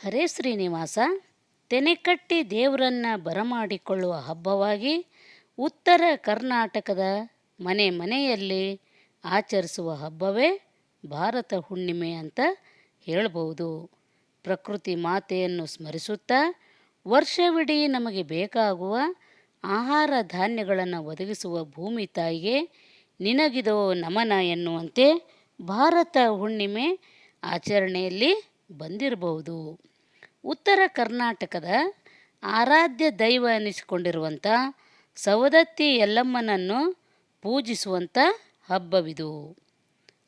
ಹರೇ ಶ್ರೀನಿವಾಸ ತೆನೆಕಟ್ಟಿ ದೇವರನ್ನು ಬರಮಾಡಿಕೊಳ್ಳುವ ಹಬ್ಬವಾಗಿ ಉತ್ತರ ಕರ್ನಾಟಕದ ಮನೆ ಮನೆಯಲ್ಲಿ ಆಚರಿಸುವ ಹಬ್ಬವೇ ಭಾರತ ಹುಣ್ಣಿಮೆ ಅಂತ ಹೇಳಬಹುದು ಪ್ರಕೃತಿ ಮಾತೆಯನ್ನು ಸ್ಮರಿಸುತ್ತಾ ವರ್ಷವಿಡೀ ನಮಗೆ ಬೇಕಾಗುವ ಆಹಾರ ಧಾನ್ಯಗಳನ್ನು ಒದಗಿಸುವ ಭೂಮಿ ತಾಯಿಗೆ ನಿನಗಿದೋ ನಮನ ಎನ್ನುವಂತೆ ಭಾರತ ಹುಣ್ಣಿಮೆ ಆಚರಣೆಯಲ್ಲಿ ಬಂದಿರಬಹುದು. ಉತ್ತರ ಕರ್ನಾಟಕದ ಆರಾಧ್ಯ ದೈವ ಎನಿಸಿಕೊಂಡಿರುವಂಥ ಸವದತ್ತಿ ಯಲ್ಲಮ್ಮನನ್ನು ಪೂಜಿಸುವಂಥ ಹಬ್ಬವಿದು.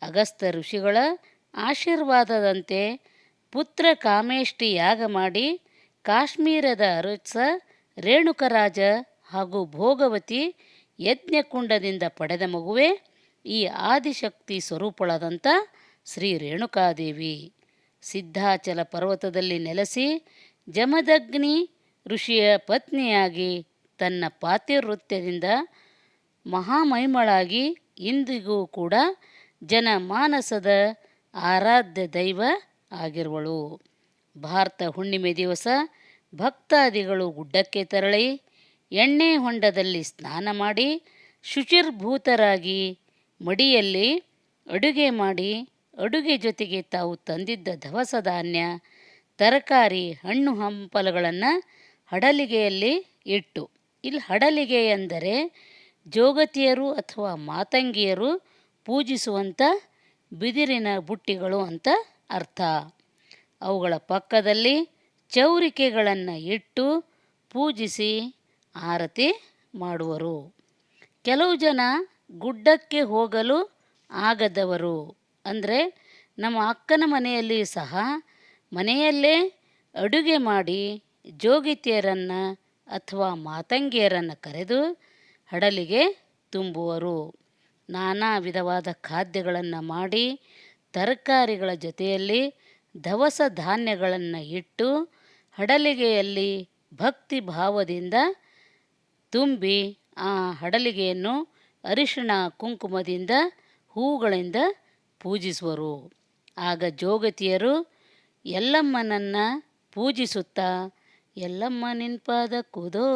ಅಗಸ್ತ ಋಷಿಗಳ ಆಶೀರ್ವಾದದಂತೆ ಪುತ್ರ ಕಾಮೇಷ್ಟಿ ಯಾಗ ಮಾಡಿ ಕಾಶ್ಮೀರದ ಅರುತ್ಸ ರೇಣುಕರಾಜ ಹಾಗೂ ಭೋಗವತಿ ಯಜ್ಞಕುಂಡದಿಂದ ಪಡೆದ ಮಗುವೆ ಈ ಆದಿಶಕ್ತಿ ಸ್ವರೂಪಳಾದಂಥ ಶ್ರೀ ರೇಣುಕಾದೇವಿ. ಸಿದ್ಧಾಚಲ ಪರ್ವತದಲ್ಲಿ ನೆಲೆಸಿ ಜಮದಗ್ನಿ ಋಷಿಯ ಪತ್ನಿಯಾಗಿ ತನ್ನ ಪಾತಿವೃತ್ಯದಿಂದ ಮಹಾಮಹಿಮಳಾಗಿ ಇಂದಿಗೂ ಕೂಡ ಜನಮಾನಸದ ಆರಾಧ್ಯ ದೈವ ಆಗಿರುವಳು. ಭಾರತ ಹುಣ್ಣಿಮೆ ದಿವಸ ಭಕ್ತಾದಿಗಳು ಗುಡ್ಡಕ್ಕೆ ತೆರಳಿ ಎಣ್ಣೆ ಹೊಂಡದಲ್ಲಿ ಸ್ನಾನ ಮಾಡಿ ಶುಚಿರ್ಭೂತರಾಗಿ ಮಡಿಯಲ್ಲಿ ಅಡುಗೆ ಮಾಡಿ ಅಡುಗೆ ಜೊತೆಗೆ ತಾವು ತಂದಿದ್ದ ದವಸ ಧಾನ್ಯ, ತರಕಾರಿ, ಹಣ್ಣು ಹಂಪಲುಗಳನ್ನು ಹಡಲಿಗೆಯಲ್ಲಿ ಇಟ್ಟು. ಇಲ್ಲಿ ಹಡಲಿಗೆ ಎಂದರೆ ಜೋಗತಿಯರು ಅಥವಾ ಮಾತಂಗಿಯರು ಪೂಜಿಸುವಂಥ ಬಿದಿರಿನ ಬುಟ್ಟಿಗಳು ಅಂತ ಅರ್ಥ. ಅವುಗಳ ಪಕ್ಕದಲ್ಲಿ ಚೌರಿಕೆಗಳನ್ನು ಇಟ್ಟು ಪೂಜಿಸಿ ಆರತಿ ಮಾಡುವರು. ಕೆಲವು ಜನ ಗುಡ್ಡಕ್ಕೆ ಹೋಗಲು ಆಗದವರು. ಅಂದರೆ ನಮ್ಮ ಅಕ್ಕನ ಮನೆಯಲ್ಲಿ ಸಹ ಮನೆಯಲ್ಲೇ ಅಡುಗೆ ಮಾಡಿ ಜೋಗಿತಿಯರನ್ನು ಅಥವಾ ಮಾತಂಗಿಯರನ್ನು ಕರೆದು ಹಡಲಿಗೆ ತುಂಬುವರು. ನಾನಾ ವಿಧವಾದ ಖಾದ್ಯಗಳನ್ನು ಮಾಡಿ ತರಕಾರಿಗಳ ಜೊತೆಯಲ್ಲಿ ದವಸ ಧಾನ್ಯಗಳನ್ನು ಇಟ್ಟು ಹಡಲಿಗೆಯಲ್ಲಿ ಭಕ್ತಿ ಭಾವದಿಂದ ತುಂಬಿ ಆ ಹಡಲಿಗೆಯನ್ನು ಅರಿಶಿಣ ಕುಂಕುಮದಿಂದ ಹೂಗಳಿಂದ ಪೂಜಿಸುವರು. ಆಗ ಜೋಗತಿಯರು, ಎಲ್ಲಮ್ಮನನ್ನು ಪೂಜಿಸುತ್ತಾ? ಎಲ್ಲಮ್ಮ ನಿನ್ಪಾದ ಕುದೋ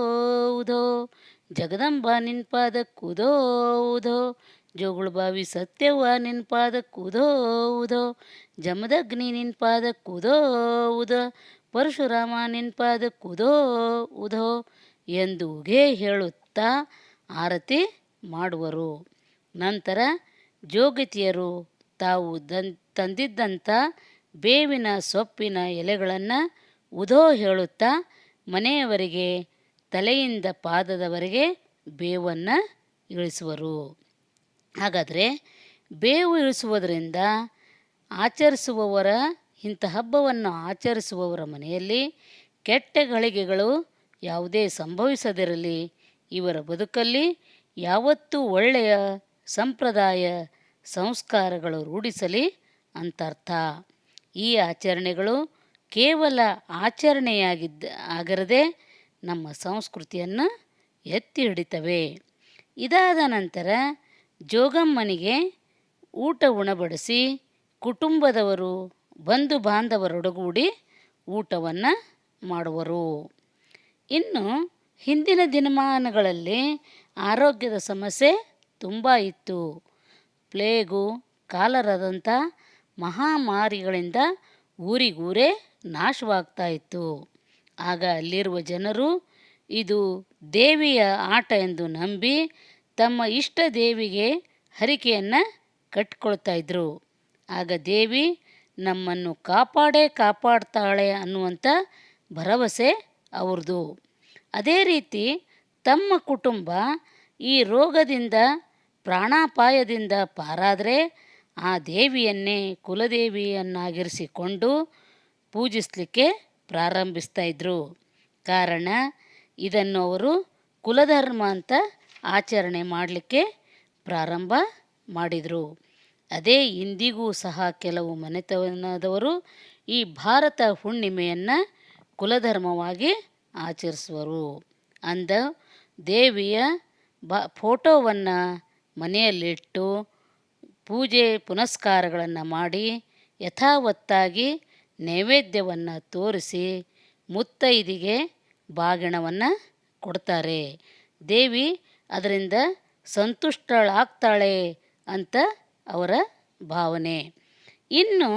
ಉದೋ ಜಗದಂಬ ನಿನ್ಪಾದ ಕುದೋ ಉದೋ ಜೋಗುಳ ಬಾವಿ ಸತ್ಯವ್ವ ನಿನ್ಪಾದ ಕುದೋ ಉದೋ ಜಮದಗ್ನಿ ನಿನ್ಪಾದ ಕುದೋ ಪರಶುರಾಮ ನಿನ್ಪಾದ ಕುದೋ ಉದೋ ಎಂದು ಉಗೆ ಹೇಳುತ್ತಾ ಆರತಿ ಮಾಡುವರು. ನಂತರ ಜೋಗತಿಯರು ತಾವು ದನ್ ತಂದಿದ್ದಂಥ ಬೇವಿನ ಸೊಪ್ಪಿನ ಎಲೆಗಳನ್ನು ಉದೋ ಹೇಳುತ್ತಾ ಮನೆಯವರಿಗೆ ತಲೆಯಿಂದ ಪಾದದವರೆಗೆ ಬೇವನ್ನು ಇಳಿಸುವರು. ಹಾಗಾದರೆ ಬೇವು ಇಳಿಸುವುದರಿಂದ ಆಚರಿಸುವವರ, ಇಂಥ ಹಬ್ಬವನ್ನು ಆಚರಿಸುವವರ ಮನೆಯಲ್ಲಿ ಕೆಟ್ಟ ಗಳಿಗೆಗಳು ಯಾವುದೇ ಸಂಭವಿಸದಿರಲಿ. ಇವರ ಬದುಕಲ್ಲಿ ಯಾವತ್ತೂ ಒಳ್ಳೆಯ ಸಂಪ್ರದಾಯ ಸಂಸ್ಕಾರಗಳು ರೂಢಿಸಲಿ ಅಂತರ್ಥ. ಈ ಆಚರಣೆಗಳು ಕೇವಲ ಆಚರಣೆಯಾಗಿದ್ದ ಆಗರದೆ ನಮ್ಮ ಸಂಸ್ಕೃತಿಯನ್ನು ಎತ್ತಿ ಹಿಡಿತವೆ ಇದಾದ ನಂತರ ಜೋಗಮ್ಮನಿಗೆ ಊಟ ಉಣಬಡಿಸಿ ಕುಟುಂಬದವರು ಬಂಧು ಬಾಂಧವರೊಡಗೂಡಿ ಊಟವನ್ನು ಮಾಡುವರು. ಇನ್ನು ಹಿಂದಿನ ದಿನಮಾನಗಳಲ್ಲಿ ಆರೋಗ್ಯದ ಸಮಸ್ಯೆ ತುಂಬ ಇತ್ತು. ಪ್ಲೇಗು ಕಾಲರಾದಂಥ ಮಹಾಮಾರಿಗಳಿಂದ ಊರಿಗೂರೇ ನಾಶವಾಗ್ತಾ ಇತ್ತು ಆಗ ಅಲ್ಲಿರುವ ಜನರು, ಇದು ದೇವಿಯ ಆಟ ಎಂದು ನಂಬಿ ತಮ್ಮ ಇಷ್ಟ ದೇವಿಗೆ ಹರಿಕೆಯನ್ನು ಕಟ್ಕೊಳ್ತಾ ಇದ್ದರು ಆಗ ದೇವಿ, ನಮ್ಮನ್ನು ಕಾಪಾಡೇ ಕಾಪಾಡ್ತಾಳೆ ಅನ್ನುವಂಥ ಭರವಸೆ ಅವ್ರದ್ದು ಅದೇ ರೀತಿ ತಮ್ಮ ಕುಟುಂಬ ಈ ರೋಗದಿಂದ ಪ್ರಾಣಾಪಾಯದಿಂದ ಪಾರಾದರೆ ಆ ದೇವಿಯನ್ನೇ ಕುಲದೇವಿಯನ್ನಾಗಿರಿಸಿಕೊಂಡು ಪೂಜಿಸಲಿಕ್ಕೆ ಪ್ರಾರಂಭಿಸ್ತಾ ಇದ್ದರು ಕಾರಣ, ಇದನ್ನು ಅವರು ಕುಲಧರ್ಮ ಅಂತ ಆಚರಣೆ ಮಾಡಲಿಕ್ಕೆ ಪ್ರಾರಂಭ ಮಾಡಿದರು. ಅದೇ ಇಂದಿಗೂ ಸಹ ಕೆಲವು ಮನೆತನದವರು ಈ ಭಾರತ ಹುಣ್ಣಿಮೆಯನ್ನು ಕುಲಧರ್ಮವಾಗಿ ಆಚರಿಸುವರು. ಅಂದ ದೇವಿಯ ಬ, ಫೋಟೋವನ್ನು ಮನೆಯಲ್ಲಿಟ್ಟು ಪೂಜೆ ಪುನಸ್ಕಾರಗಳನ್ನು ಮಾಡಿ ಯಥಾವತ್ತಾಗಿ ನೈವೇದ್ಯವನ್ನು ತೋರಿಸಿ ಮುತ್ತೈದಿಗೆ ಬಾಗಿಣವನ್ನು ಕೊಡ್ತಾರೆ. ದೇವಿ ಅದರಿಂದ ಸಂತುಷ್ಟಳಾಗ್ತಾಳೆ ಅಂತ ಅವರ ಭಾವನೆ. ಇನ್ನು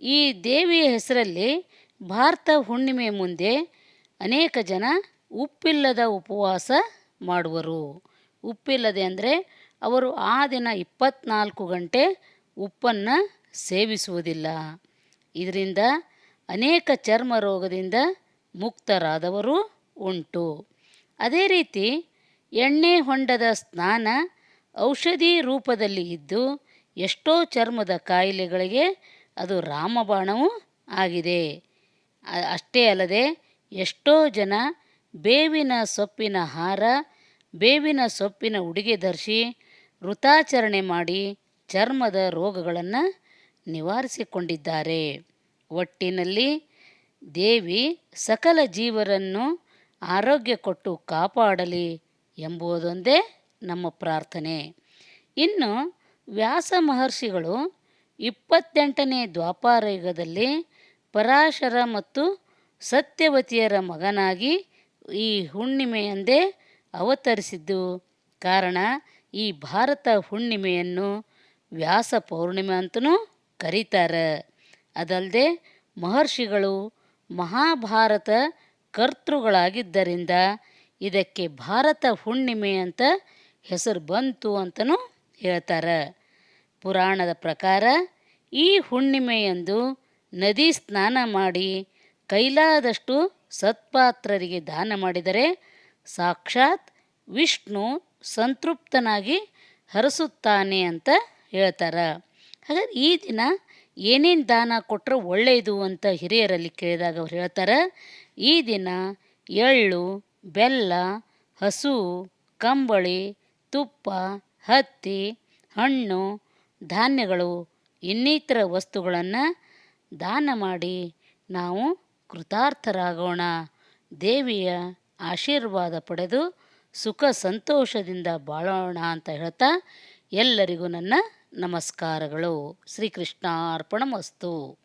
ಈ ದೇವಿಯ ಹೆಸರಲ್ಲಿ ಭಾರತ ಹುಣ್ಣಿಮೆ ಮುಂದೆ ಅನೇಕ ಜನ ಉಪ್ಪಿಲ್ಲದ ಉಪವಾಸ ಮಾಡುವರು. ಉಪ್ಪಿಲ್ಲದೆ ಅಂದರೆ ಅವರು ಆ ದಿನ ಇಪ್ಪತ್ನಾಲ್ಕು ಗಂಟೆ ಉಪ್ಪನ್ನು ಸೇವಿಸುವುದಿಲ್ಲ. ಇದರಿಂದ ಅನೇಕ ಚರ್ಮ ರೋಗದಿಂದ ಮುಕ್ತರಾದವರು ಉಂಟು. ಅದೇ ರೀತಿ ಎಣ್ಣೆ ಹೊಂಡದ ಸ್ನಾನ ಔಷಧಿ ರೂಪದಲ್ಲಿ ಇದ್ದು ಎಷ್ಟೋ ಚರ್ಮದ ಕಾಯಿಲೆಗಳಿಗೆ ಅದು ರಾಮಬಾಣವೂ ಆಗಿದೆ. ಅಷ್ಟೇ ಅಲ್ಲದೆ ಎಷ್ಟೋ ಜನ ಬೇವಿನ ಸೊಪ್ಪಿನ ಹಾರ, ಬೇವಿನ ಸೊಪ್ಪಿನ ಉಡುಗೆ ಧರಿಸಿ ವೃತಾಚರಣೆ ಮಾಡಿ ಚರ್ಮದ ರೋಗಗಳನ್ನು ನಿವಾರಿಸಿಕೊಂಡಿದ್ದಾರೆ. ಒಟ್ಟಿನಲ್ಲಿ ದೇವಿ ಸಕಲ ಜೀವರನ್ನು ಆರೋಗ್ಯ ಕೊಟ್ಟು ಕಾಪಾಡಲಿ ಎಂಬುದೊಂದೇ ನಮ್ಮ ಪ್ರಾರ್ಥನೆ. ಇನ್ನು ವ್ಯಾಸ ಮಹರ್ಷಿಗಳು ಇಪ್ಪತ್ತೆಂಟನೇ ದ್ವಾಪಾರ ಯುಗದಲ್ಲಿ ಪರಾಶರ ಮತ್ತು ಸತ್ಯವತಿಯರ ಮಗನಾಗಿ ಈ ಹುಣ್ಣಿಮೆಯಂದೇ ಅವತರಿಸಿದ್ದು ಕಾರಣ ಈ ಭಾರತ ಹುಣ್ಣಿಮೆಯನ್ನು ವ್ಯಾಸ ಪೌರ್ಣಿಮೆ ಅಂತಲೂ ಕರೀತಾರೆ. ಅದಲ್ಲದೆ ಮಹರ್ಷಿಗಳು ಮಹಾಭಾರತ ಕರ್ತೃಗಳಾಗಿದ್ದರಿಂದ ಇದಕ್ಕೆ ಭಾರತ ಹುಣ್ಣಿಮೆ ಅಂತ ಹೆಸರು ಬಂತು ಅಂತಲೂ ಹೇಳ್ತಾರೆ. ಪುರಾಣದ ಪ್ರಕಾರ ಈ ಹುಣ್ಣಿಮೆಯಂದು ನದಿ ಸ್ನಾನ ಮಾಡಿ ಕೈಲಾದಷ್ಟು ಸತ್ಪಾತ್ರರಿಗೆ ದಾನ ಮಾಡಿದರೆ ಸಾಕ್ಷಾತ್ ವಿಷ್ಣು ಸಂತೃಪ್ತನಾಗಿ ಹರಸುತ್ತಾನೆ ಅಂತ ಹೇಳ್ತಾರೆ. ಹಾಗಾದ್ರೆ ಈ ದಿನ ಏನೇನು ದಾನ ಕೊಟ್ಟರೆ ಒಳ್ಳೆಯದು ಅಂತ ಹಿರಿಯರಲ್ಲಿ ಕೇಳಿದಾಗ ಅವ್ರು ಹೇಳ್ತಾರೆ, ಈ ದಿನ ಎಳ್ಳು, ಬೆಲ್ಲ, ಹಸು, ಕಂಬಳಿ, ತುಪ್ಪ, ಹತ್ತಿ, ಹಣ್ಣು, ಧಾನ್ಯಗಳು ಇನ್ನಿತರ ವಸ್ತುಗಳನ್ನು ದಾನ ಮಾಡಿ ನಾವು ಕೃತಾರ್ಥರಾಗೋಣ. ದೇವಿಯ ಆಶೀರ್ವಾದ ಪಡೆದು ಸುಖ ಸಂತೋಷದಿಂದ ಬಾಳೋಣ ಅಂತ ಹೇಳ್ತಾ ಎಲ್ಲರಿಗೂ ನನ್ನ ನಮಸ್ಕಾರಗಳು. ಶ್ರೀಕೃಷ್ಣಾರ್ಪಣಮಸ್ತು.